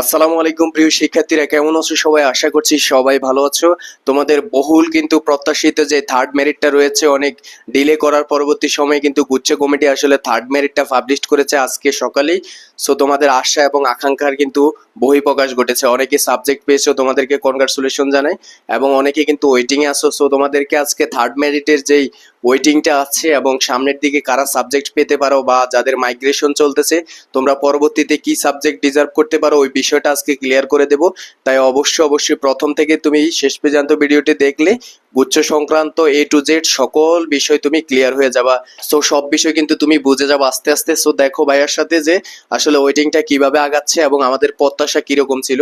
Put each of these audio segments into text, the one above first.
আসসালামু আলাইকুম, প্রিয় শিক্ষার্থীরা, কেমন আছো সবাই? আশা করছি সবাই ভালো আছো। তোমাদের বহুল কিন্তু প্রত্যাশিত যে থার্ড মেরিটটা রয়েছে, অনেক ডিলে করার পরবর্তী সময়ে কিন্তু গুচ্ছ কমিটি আসলে থার্ড মেরিটটা পাবলিশ করেছে আজকে সকালেই। সো তোমাদের আশা এবং আকাঙ্ক্ষার কিন্তু বহিঃপ্রকাশ ঘটেছে। অনেকে সাবজেক্ট পেয়েছ, তোমাদেরকে কনগ্রাচুলেশন জানাই। এবং অনেকে কিন্তু ওয়েটিংয়ে আসো সো তোমাদেরকে আজকে থার্ড মেরিটের যেই ওয়েটিংটা আছে এবং সামনের দিকে কারা সাবজেক্ট পেতে পারো বা যাদের মাইগ্রেশন চলতেছে, তোমরা পরবর্তীতে কি সাবজেক্ট ডিজার্ভ করতে পারো, ওই বিষয়টা আজকে ক্লিয়ার করে দেব। তাই অবশ্যই অবশ্যই প্রথম থেকে তুমি শেষ পর্যন্ত ভিডিওটি দেখলে গুচ্ছ সংক্রান্ত এ টু জেড সকল বিষয় তুমি ক্লিয়ার হয়ে যাবা। সো সব বিষয় কিন্তু তুমি বুঝে যাব আস্তে আস্তে। সো দেখো ভাইয়ার সাথে যে আসলে ওয়েটিংটা কীভাবে আগাচ্ছে এবং আমাদের প্রত্যাশা কীরকম ছিল।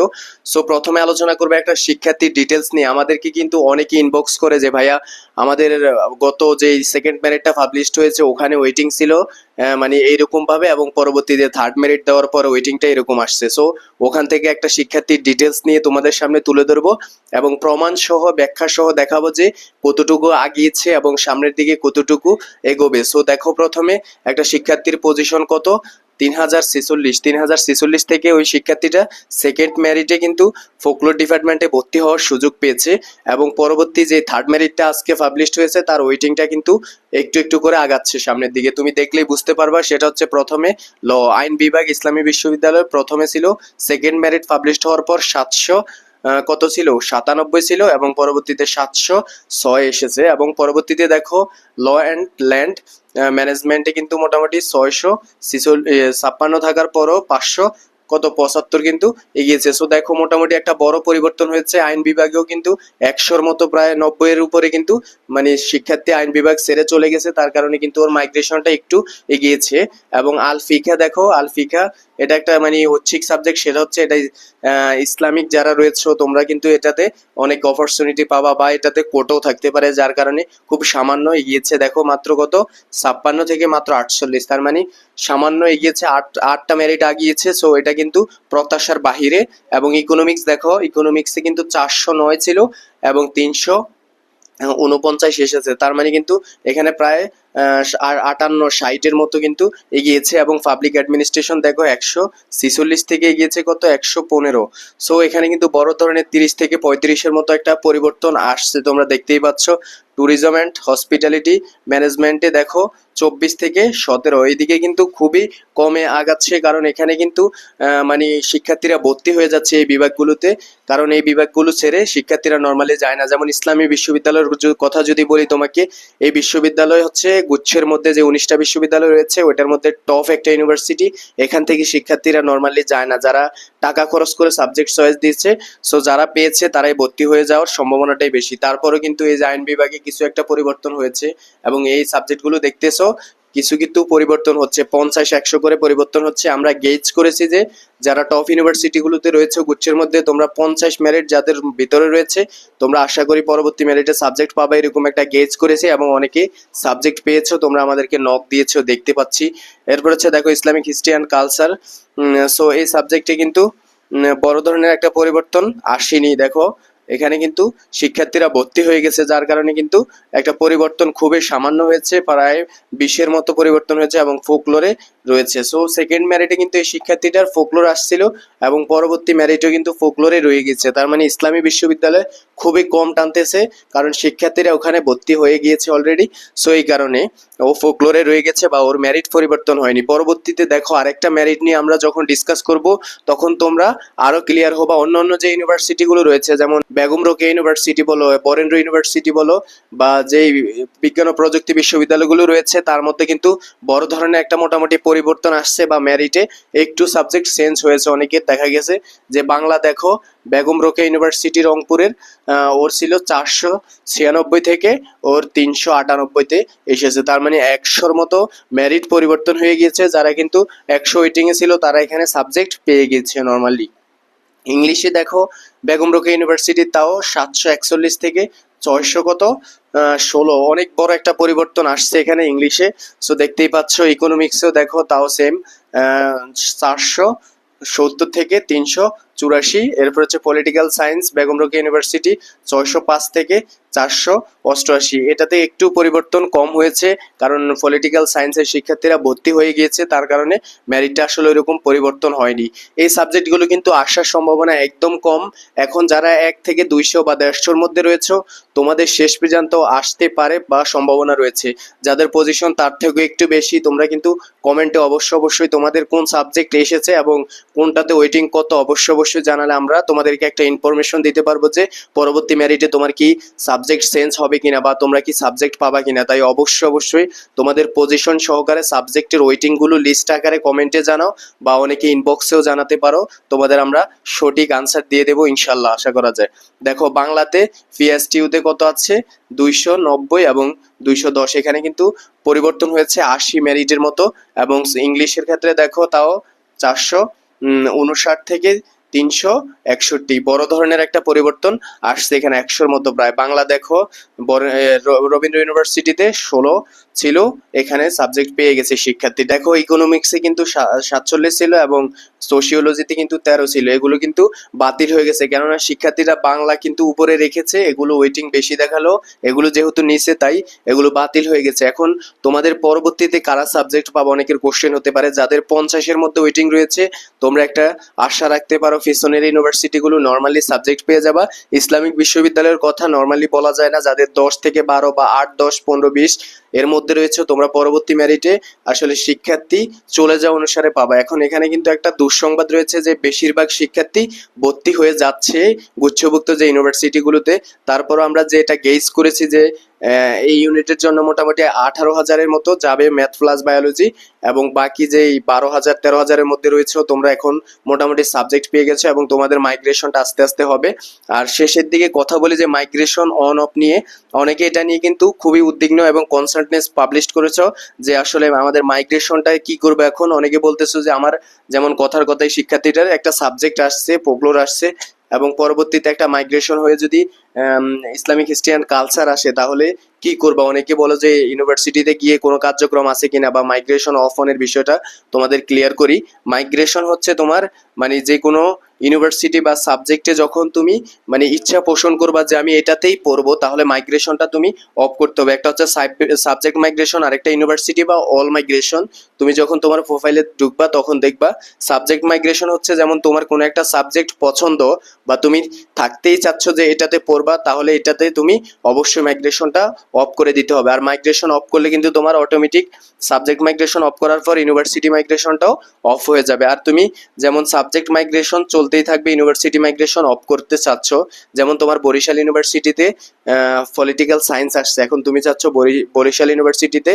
সো প্রথমে আলোচনা করবে একটা শিক্ষার্থীর ডিটেলস নিয়ে। আমাদেরকে কিন্তু অনেকে ইনবক্স করে যে, ভাইয়া, আমাদের, গত যে সেকেন্ড মেরিটটা পাবলিশড হয়েছে, ওখানে ওয়েটিং ছিল। মানে এইরকম ভাবে এবং পরবর্তীতে থার্ড মেরিট দেওয়ার পর ওয়েটিংটা এরকম আসছে। সো ওখান থেকে একটা শিক্ষার্থীর ডিটেলস নিয়ে তোমাদের সামনে তুলে ধরবো এবং প্রমাণ সহ, ব্যাখ্যা সহ দেখাবো যে কতটুকু আগিয়েছে এবং সামনের দিকে কতটুকু এগোবে। সো দেখো প্রথমে একটা শিক্ষার্থীর পজিশন কত তিন হাজার ছেচল্লিশ তিন হাজার ছেচল্লিশ থেকে ওই শিক্ষার্থীটা সেকেন্ড ম্যারিটে কিন্তু ফোকলোর ডিপার্টমেন্টে ভর্তি হওয়ার সুযোগ পেয়েছে এবং পরবর্তী যে থার্ড ম্যারিটটা আজকে পাবলিশড হয়েছে, তার ওয়েটিংটা কিন্তু একটু একটু করে আগাচ্ছে সামনের দিকে। তুমি দেখলেই বুঝতে পারবা, সেটা হচ্ছে প্রথমে ল, আইন বিভাগ, ইসলামী বিশ্ববিদ্যালয়, প্রথমে ছিল সেকেন্ড ম্যারিট পাবলিশড হওয়ার পর সাতশো কত ছিল? সাতানব্বই ছিল এবং পরবর্তীতে সাতশো ছয় এসেছে এবং পরবর্তীতে দেখো ল অ্যান্ড ল্যান্ড ম্যানেজমেন্টে কিন্তু মোটামুটি ছয়শো ছাপ্পান্ন থাকার পরও পাঁচশো কত পঁচাত্তর কিন্তু এগিয়েছে। সো দেখো মোটামুটি একটা বড় পরিবর্তন হয়েছে। আইন বিভাগেও কিন্তু একশোর মতো প্রায় নব্বই এর উপরে কিন্তু মানে শিক্ষার্থী আইন বিভাগ সেরে চলে গেছে। তার কারণে কিন্তু ওর মাইগ্রেশনটা একটু এগিয়েছে। এবং আলফিকা, দেখো, আলফিকা, এটা একটা মানে ঐচ্ছিক সাবজেক্ট সেটা হচ্ছে এটা ইসলামিক যারা রয়েছে, তোমরা কিন্তু এটাতে অনেক অপরচুনিটি পাবা বা এটাতে কোটাও থাকতে পারে, যার কারণে খুব সামান্য এগিয়েছে। দেখো, মাত্র কত? ছাপ্পান্ন থেকে মাত্র আটচল্লিশ। তার মানে সামান্য এগিয়েছে, আট, আটটা মেরিট আগিয়েছে। সো এটা কিন্তু প্রত্যাশার বাহিরে এবং ইকোনমিক্স দেখো ইকোনমিক্সে কিন্তু চারশো নয় ছিল এবং তিনশো উনপঞ্চাশ এসেছে। তার মানে কিন্তু এখানে প্রায় আর আটান্ন, ষাটের মতো কিন্তু এগিয়েছে এবং পাবলিক অ্যাডমিনিস্ট্রেশন দেখো একশো ছিচল্লিশ থেকে এগিয়েছে কত? একশো পনেরো। সো এখানে কিন্তু বড় ধরনের তিরিশ থেকে পঁয়ত্রিশের মতো একটা পরিবর্তন আসছে, তোমরা দেখতেই পাচ্ছ। ট্যুরিজম অ্যান্ড হসপিটালিটি ম্যানেজমেন্টে দেখো চব্বিশ থেকে সতেরো। এইদিকে কিন্তু খুবই কমে আগাচ্ছে, কারণ এখানে কিন্তু মানে শিক্ষার্থীরা ভর্তি হয়ে যাচ্ছে এই বিভাগগুলোতে। কারণ এই বিভাগগুলো ছেড়ে শিক্ষার্থীরা নর্মালি যায় না। যেমন ইসলামী বিশ্ববিদ্যালয়ের কথা যদি বলি তোমাকে, এই বিশ্ববিদ্যালয় হচ্ছে গুচ্ছের মধ্যে যে উনিশটা বিশ্ববিদ্যালয় রয়েছে, ওইটার মধ্যে টপ একটা ইউনিভার্সিটি এখান থেকে শিক্ষার্থীরা নর্মালি যায় না। যারা টাকা খরচ করে সাবজেক্ট চয়েস দিচ্ছে। সো যারা পেয়েছে, তারাই ভর্তি হয়ে যাওয়ার সম্ভাবনাটাই বেশি। তারপরেও কিন্তু এই যে আইন বিভাগে কিছু একটা পরিবর্তন হয়েছে এবং এই সাবজেক্টগুলো দেখতেছো কিছু কিন্তু পরিবর্তন হচ্ছে, পঞ্চাশ, একশো করে পরিবর্তন হচ্ছে। আমরা গেজ করেছি যে, যারা টপ ইউনিভার্সিটিগুলোতে রয়েছে, গুচ্ছের মধ্যে তোমরা পঞ্চাশ মেরিট যাদের ভিতরে রয়েছে, তোমরা আশা করি পরবর্তী মেরিটে সাবজেক্ট পাবে, এরকম একটা গেজ করেছি এবং অনেকে সাবজেক্ট পেয়েছ, তোমরা আমাদেরকে নক দিয়েছ, দেখতে পাচ্ছি। এরপর হচ্ছে দেখো Islamic history and culture so এই সাবজেক্টে কিন্তু বড় ধরনের একটা পরিবর্তন আসেনি, দেখো। এখানে কিন্তু শিক্ষার্থীরা ভর্তি হয়ে গেছে, যার কারণে কিন্তু একটা পরিবর্তন খুবই সামান্য হয়েছে, প্রায় বিশের মতো পরিবর্তন হয়েছে এবং ফোকলোরে রয়েছে। সো সেকেন্ড ম্যারিটে কিন্তু এই শিক্ষার্থীটার ফোকলোর আসছিল এবং পরবর্তী ম্যারিটেও কিন্তু ফোকলোরে রয়ে গেছে। তার মানে ইসলামী বিশ্ববিদ্যালয় খুবই কম টানতেছে, কারণ শিক্ষার্থীরা ওখানে ভর্তি হয়ে গিয়েছে অলরেডি সো এই কারণে ও ফোকলোরে রয়ে গেছে বা ওর ম্যারিট পরিবর্তন হয়নি। পরবর্তীতে দেখো আরেকটা ম্যারিট নিয়ে আমরা যখন ডিসকাস করব, তখন তোমরা আরও ক্লিয়ার হবা। অন্য অন্য যে ইউনিভার্সিটিগুলো রয়েছে, যেমন বেগম রোকে ইউনিভার্সিটি বলো, বরেন্দ্র ইউনিভার্সিটি বলো, বা যেই বিজ্ঞান ও প্রযুক্তি বিশ্ববিদ্যালয়গুলো রয়েছে, তার মধ্যে কিন্তু বড় ধরনের একটা মোটামুটি পরিবর্তন আসছে বা ম্যারিটে একটু সাবজেক্ট চেঞ্জ হয়েছে। অনেকের দেখা গেছে যে বাংলা দেখো, বেগম রোকে ইউনিভার্সিটি রংপুরের ওর ছিল চারশো ছিয়ানব্বই থেকে ওর তিনশো আটানব্বইতে এসেছে। তার মানে একশোর মতো মেরিট পরিবর্তন হয়ে গিয়েছে। যারা কিন্তু একশো ওয়েটিংয়ে ছিল, তারা এখানে সাবজেক্ট পেয়ে গিয়েছে নর্মালি ইংলিশে দেখো, বেগম রোকে ইউনিভার্সিটি তাও সাতশো একচল্লিশ থেকে ছয়শো কত? ষোলো। অনেক বড় একটা পরিবর্তন আসছে এখানে ইংলিশে সো দেখতেই পাচ্ছ ইকোনমিক্সেও দেখো তাও সেম চারশো, সত্তর থেকে তিনশো চুরাশি, এরপর হচ্ছে পলিটিক্যাল সায়েন্স বেগম ইউনিভার্সিটি ছয়শো পাঁচ থেকে চারশো অষ্টআশি। এটাতে একটু পরিবর্তন কম হয়েছে, কারণ পলিটিক্যাল সায়েন্সের শিক্ষার্থীরা ভর্তি হয়ে গিয়েছে, তার কারণে মেরিটটা আসলে ওইরকম পরিবর্তন হয়নি। এই সাবজেক্টগুলো কিন্তু আসার সম্ভাবনা একদম কম। এখন যারা এক থেকে দুইশো বা দেড়শোর মধ্যে রয়েছে, তোমাদের শেষ পর্যন্ত আসতে পারে বা সম্ভাবনা রয়েছে। যাদের পজিশন তার থেকে একটু বেশি, তোমরা কিন্তু কমেন্টে অবশ্য অবশ্যই তোমাদের কোন সাবজেক্ট এসেছে এবং কোনটাতে ওয়েটিং কত, অবশ্য অবশ্যই জানালে আমরা তোমাদেরকে একটা ইনফরমেশন দিতে পারব যে পরবর্তী মেরিটে তোমার কি সাবজেক্ট চেঞ্জ হবে কিনা বা তোমরা কি সাবজেক্ট পাবা কিনা। তাই অবশ্যই অবশ্যই তোমাদের পজিশন সহকারে সাবজেক্টের ওয়েটিংগুলো লিস্ট আকারে কমেন্টে জানাও বা অনেকে ইনবক্সেও জানাতে পারো। তোমাদের আমরা সঠিক আনসার দিয়ে দেবো ইনশাল্লাহ, আশা করা যায়। দেখো, বাংলাতে পিএসটিউতে কত আছে? দুইশো নব্বই এবং দুইশো দশ। এখানে কিন্তু পরিবর্তন হয়েছে আশি মেরিটের মতো এবং ইংলিশের ক্ষেত্রে দেখো তাও চারশো উনষাট থেকে তিনশো একষট্টি। বড় ধরনের একটা পরিবর্তন আসছে এখানে একশোর মতো প্রায়। বাংলা দেখো রবীন্দ্র ইউনিভার্সিটিতে ষোলো ছিল, এখানে সাবজেক্ট পেয়ে গেছে শিক্ষার্থী। দেখো ইকোনমিক্সে কিন্তু সাতচল্লিশ ছিল এবং সোশিওলজিতে কিন্তু তেরো ছিল। এগুলো কিন্তু বাতিল হয়ে গেছে। কেননা শিক্ষার্থীরা বাংলা কিন্তু উপরে রেখেছে, এগুলো ওয়েটিং বেশি দেখাল। এগুলো যেহেতু নিচে, তাই এগুলো বাতিল হয়ে গেছে। এখন তোমাদের পরবর্তীতে কারা সাবজেক্ট পাবো? অনেকের কোশ্চেন হতে পারে। যাদের পঞ্চাশের মধ্যে ওয়েটিং রয়েছে, তোমরা একটা আশা রাখতে পারো ফিসনের ইউনিভার্সিটিগুলো নর্মালি সাবজেক্ট পেয়ে যাবা। ইসলামিক বিশ্ববিদ্যালয়ের কথা নর্মালি বলা যায় না। যাদের দশ থেকে বারো বা আট, দশ, পনেরো, বিশ এর মধ্যে রয়েছে তোমরা পরবর্তী মেরিটে আসলে শিক্ষার্থী চলে যাওয়া অনুসারে পাবা। এখন এখানে কিন্তু একটা দুঃসংবাদ রয়েছে যে বেশিরভাগ শিক্ষার্থী ভর্তি হয়ে যাচ্ছে গুচ্ছভুক্ত যে ইউনিভার্সিটিগুলোতে তারপরও আমরা যে এটা গেস করেছি যে এই ইউনিটের জন্য মোটামুটি আঠারো হাজারের মতো যাবে ম্যাথ প্লাস বায়োলজি এবং বাকি যে বারো হাজার, তেরো হাজারের মধ্যে রয়েছে তোমরা এখন মোটামুটি সাবজেক্ট পেয়ে গেছো এবং তোমাদের মাইগ্রেশনটা আস্তে আস্তে হবে। আর শেষের দিকে কথা বলি যে মাইগ্রেশন অন অফ নিয়ে, অনেকে এটা নিয়ে কিন্তু খুবই উদ্বিগ্ন এবং কনসার্টনেস পাবলিশ করেছ যে আসলে আমাদের মাইগ্রেশনটা কি করবে এখন? অনেকে বলতেছো যে আমার যেমন কথার কথাই শিক্ষার্থীটার একটা সাবজেক্ট আসছে পোপলোর আসছে এবং পরবর্তীতে একটা মাইগ্রেশন হয়ে যদি ইসলামিক হিস্ট্রি কালচার আসে তাহলে কি করবা? অনেকে বলো যে ইউনিভার্সিটিতে গিয়ে কোনো কার্যক্রম আছে কিনা বা মাইগ্রেশন অফ অনের বিষয়টা তোমাদের ক্লিয়ার করি। মাইগ্রেশন হচ্ছে তোমার মানে যে কোনো ইউনিভার্সিটি বা সাবজেক্টে যখন তুমি মানে ইচ্ছা পোষণ করবা যে আমি এটাতেই পড়ব, তাহলে মাইগ্রেশনটা তুমি অফ করতে হবে। একটা হচ্ছে সাবজেক্ট মাইগ্রেশন আর একটা ইউনিভার্সিটি বা অল মাইগ্রেশন তুমি যখন তোমার প্রোফাইলে ঢুকবা, তখন দেখবা সাবজেক্ট মাইগ্রেশন হচ্ছে যেমন তোমার কোনো একটা সাবজেক্ট পছন্দ বা তুমি থাকতেই চাচ্ছ যে এটাতে পড়বা, তাহলে এটাতে তুমি অবশ্যই মাইগ্রেশনটা অফ করে দিতে হবে। আর মাইগ্রেশন অফ করলে কিন্তু তোমার অটোমেটিক সাবজেক্ট মাইগ্রেশন অফ করার পর ইউনিভার্সিটি মাইগ্রেশনটাও অফ হয়ে যাবে। আর তুমি যেমন সাবজেক্ট মাইগ্রেশন চলতেই থাকবে ইউনিভার্সিটি মাইগ্রেশন অফ করতে চাচ্ছ। যেমন তোমার বরিশাল ইউনিভার্সিটিতে পলিটিক্যাল সায়েন্স আসছে। এখন তুমি চাচ্ছ বরিশাল ইউনিভার্সিটিতে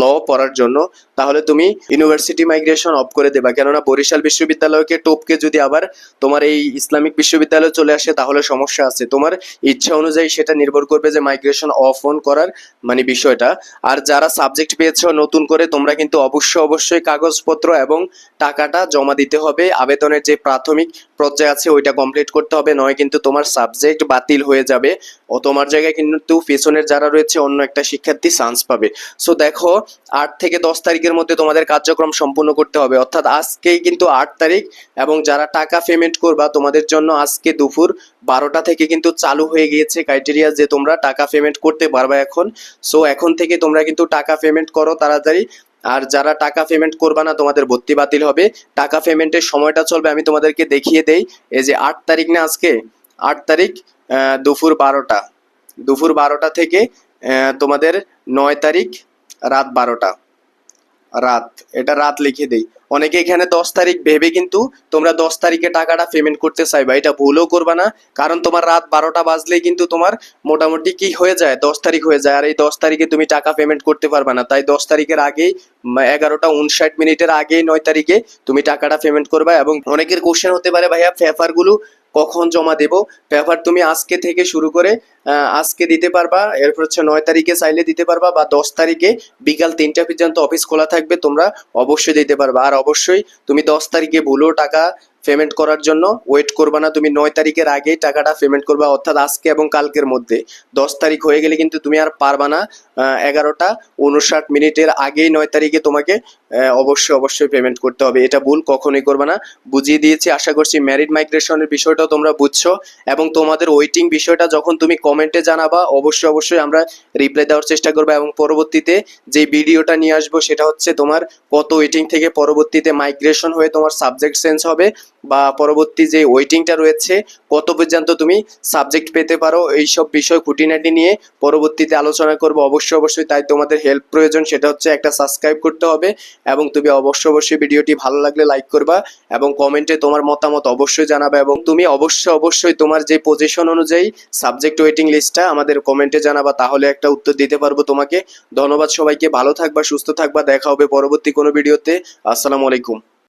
ল পড়ার জন্য। তাহলে তুমি ইউনিভার্সিটি মাইগ্রেশন অফ করে দেবা। কেননা বরিশাল বিশ্ববিদ্যালয়কে টপকে যদি আবার তোমার এই ইসলামিক বিশ্ববিদ্যালয় চলে আসে, তাহলে সমস্যা আছে। তোমার ইচ্ছা অনুযায়ী সেটা নির্ভর করবে যে মাইগ্রেশন অফ অন করার মানে বিষয়টা। আর যারা সাবজেক্ট পেয়েছ নতুন করে, তোমরা কিন্তু অবশ্যই অবশ্যই কাগজপত্র এবং টাকাটা জমা দিতে হবে। আবেদনের যে প্রাথমিক পর্যায়ে আছে, ওইটা কমপ্লিট করতে হবে, নয় কিন্তু তোমার সাবজেক্ট বাতিল হয়ে যাবে। ও তোমার জায়গায় কিন্তু পেছনের যারা রয়েছে, অন্য একটা শিক্ষার্থী চান্স পাবে। সো দেখো, আট থেকে দশ তারিখের মধ্যে তোমাদের কার্যক্রম সম্পূর্ণ করতে হবে। অর্থাৎ আজকেই কিন্তু আট তারিখ এবং যারা টাকা পেমেন্ট করবা, তোমাদের জন্য আজকে দুপুর বারোটা থেকে কিন্তু চালু হয়ে গিয়েছে ক্রাইটেরিয়া যে তোমরা টাকা পেমেন্ট করতে পারবে এখন। সো এখন থেকে তোমরা কিন্তু টাকা পেমেন্ট করো তাড়াতাড়ি। আর যারা টাকা পেমেন্ট করবে না, তোমাদের ভর্তি বাতিল হবে। টাকা পেমেন্টের সময়টা চলবে, আমি তোমাদেরকে দেখিয়ে দেই। এই যে আট তারিখ না আজকে? আট তারিখ দুপুর বারোটা। দুপুর বারোটা থেকে তোমাদের নয় তারিখ, রাত বারোটা। রাত, এটা রাত লিখে দেই। অনেকে এখানে দশ তারিখ ভেবে কিন্তু তোমরা দশ তারিখে টাকাটা পেমেন্ট করতে চাইবা। এটা ভুলও করবা না, কারণ তোমার রাত বারোটা বাজলেই কিন্তু তোমার মোটামুটি কি হয়ে যায়? দশ তারিখ হয়ে যায়, আর এই দশ তারিখে তুমি টাকা পেমেন্ট করতে পারবে না। তাই দশ তারিখের আগেই এগারোটা উনষাট মিনিটের আগেই নয় তারিখে তুমি টাকাটা পেমেন্ট করবা এবং অনেকের কোশ্চেন হতে পারে, ভাইয়া পেপারগুলো কখন জমা দেব? পেপার তুমি আজকে থেকে শুরু করে আজকে দিতে পারবা, এরপর হচ্ছে নয় তারিখে চাইলে দিতে পারবা বা দশ তারিখে বিকাল তিনটা পর্যন্ত অফিস খোলা থাকবে, তোমরা অবশ্যই দিতে পারবা। আর অবশ্যই তুমি দশ তারিখে ভুলেও টাকা পেমেন্ট করার জন্য ওয়েট করবা না, তুমি নয় তারিখের আগেই টাকাটা পেমেন্ট করবা, অর্থাৎ আজকে এবং কালকের মধ্যে। দশ তারিখ হয়ে গেলে কিন্তু তুমি আর পারবা না এগারোটা উনষাট মিনিটের আগেই নয় তারিখে তোমাকে অবশ্যই অবশ্যই পেমেন্ট করতে হবে। এটা ভুল কখনোই করবে না। বুঝিয়ে দিয়েছি, আশা করছি ম্যারিড মাইগ্রেশনের বিষয়টাও তোমরা বুঝছ এবং তোমাদের ওয়েটিং বিষয়টা যখন তুমি কমেন্টে জানাবা, অবশ্যই অবশ্যই আমরা রিপ্লাই দেওয়ার চেষ্টা করব এবং পরবর্তীতে যে ভিডিওটা নিয়ে আসব সেটা হচ্ছে তোমার কত ওয়েটিং থেকে পরবর্তীতে মাইগ্রেশন হয়ে তোমার সাবজেক্ট চেঞ্জ হবে। বা পরবর্তী যে ওয়েটিংটা রয়েছে, কত পর্যন্ত তুমি সাবজেক্ট পেতে পারো, এইসব বিষয় খুঁটিনাটি নিয়ে পরবর্তীতে আলোচনা করব। অবশ্যই অবশ্যই তাই তোমাদের হেল্প প্রয়োজন, সেটা হচ্ছে একটা সাবস্ক্রাইব করতে হবে এবং তুমি অবশ্যই অবশ্যই ভিডিওটি ভালো লাগলে লাইক করবা এবং কমেন্টে তোমার মতামত অবশ্যই জানাবে এবং তুমি অবশ্যই অবশ্যই তোমার যে পজিশন অনুযায়ী সাবজেক্ট ওয়েটিং লিস্টটা আমাদের কমেন্টে জানাবা, তাহলে একটা উত্তর দিতে পারব তোমাকে। ধন্যবাদ সবাইকে, ভালো থাকবা, সুস্থ থাকবা, দেখা হবে পরবর্তী কোনো ভিডিওতে আসসালামু আলাইকুম।